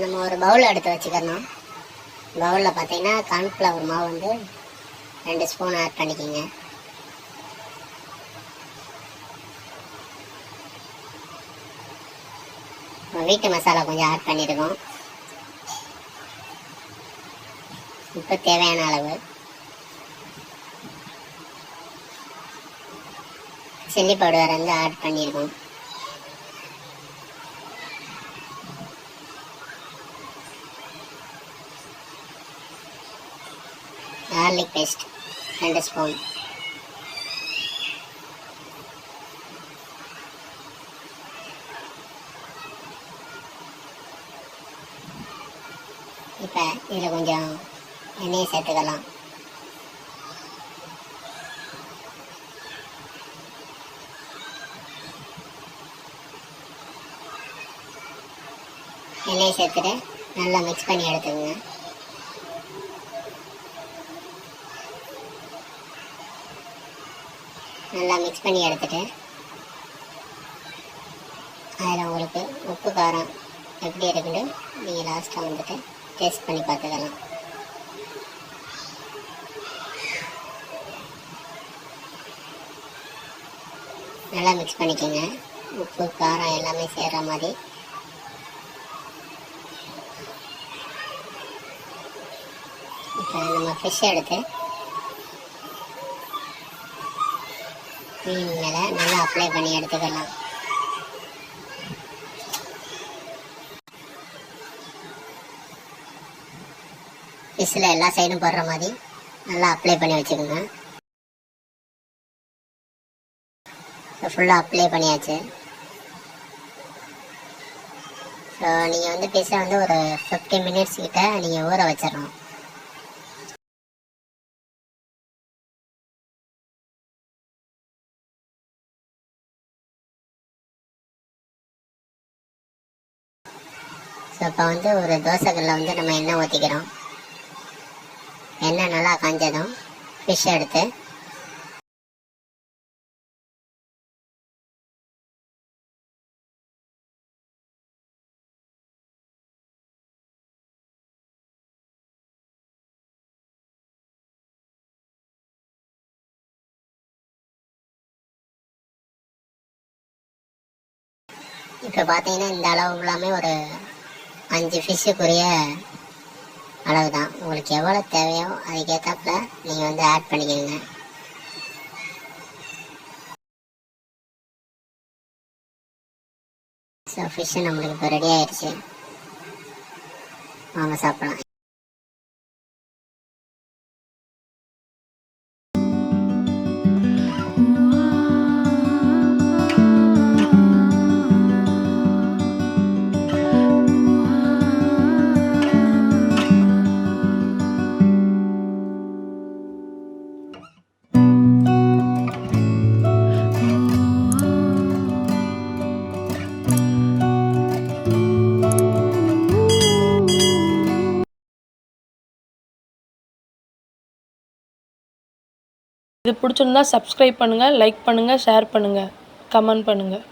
நம்ம ஒரு பவுல் எடுத்து வச்சுக்கணும். பவுலில் பார்த்தீங்கன்னா கார்ன்ஃப்ளவர் மாவு வந்து ரெண்டு ஸ்பூன் ஆட் பண்ணிக்கோங்க. வீட்டு மசாலா கொஞ்சம் ஆட் பண்ணியிருக்கோம் இப்போ தேவையான அளவு. சில்லி பவுடர் வந்து ஆட் பண்ணியிருக்கோம் கார்லிக் பேஸ்ட் ரெண்டு ஸ்பூன் இப்போ இதில் கொஞ்சம் எண்ணெயை சேர்த்துக்கலாம். எண்ணெயை சேர்த்துட்டு நல்லா மிக்ஸ் பண்ணி எடுத்துக்கோங்க. நல்லா மிக்ஸ் பண்ணி எடுத்துட்டு அதில் உங்களுக்கு உப்பு காரம் எப்படி இருக்குன்னு நீங்கள் லாஸ்ட்டாக வந்துட்டு டேஸ்ட் பண்ணி பார்த்துக்கலாம். நல்லா மிக்ஸ் பண்ணிக்கோங்க. உப்பு காரம் எல்லாமே சேர்கிற மாதிரி. இப்போ நம்ம ஃபிஷ் எடுத்து மீன் மேலே நல்லா அப்ளை பண்ணி எடுத்துக்கலாம். ஃபிஷ்ஷில் எல்லா சைடும் போடுற மாதிரி நல்லா அப்ளை பண்ணி வச்சுக்கோங்க. ஃபுல்லாக அப்ளை பண்ணியாச்சு. ஸோ நீங்கள் வந்து ஃபிஷ்ஷை வந்து ஒரு ஃபிஃப்டி மினிட்ஸ் கிட்ட நீங்கள் ஊற வச்சிடணும். ஸோ இப்போ வந்து ஒரு தோசைக்கல்ல வந்து நம்ம எண்ணெய் ஊற்றிக்கிறோம் எண்ணெய் நல்லா காஞ்சதும் ஃபிஷ் எடுத்து இப்போ பார்த்தீங்கன்னா இந்த அளவு எல்லாமே ஒரு அஞ்சு ஃபிஷ்ஷுக்குரிய அளவு தான் உங்களுக்கு எவ்வளோ தேவையோ அதுக்கேற்றாப்புல நீங்கள் வந்து ஆட் பண்ணிக்கோங்க. ஸோ ஃபிஷ்ஷு நம்மளுக்கு இப்போ ரெடி ஆயிடுச்சு. வாங்க சாப்பிடலாம். இது பிடிச்சிருந்தா சப்ஸ்கிரைப் பண்ணுங்கள் லைக் பண்ணுங்கள் ஷேர் பண்ணுங்கள் கமெண்ட் பண்ணுங்கள்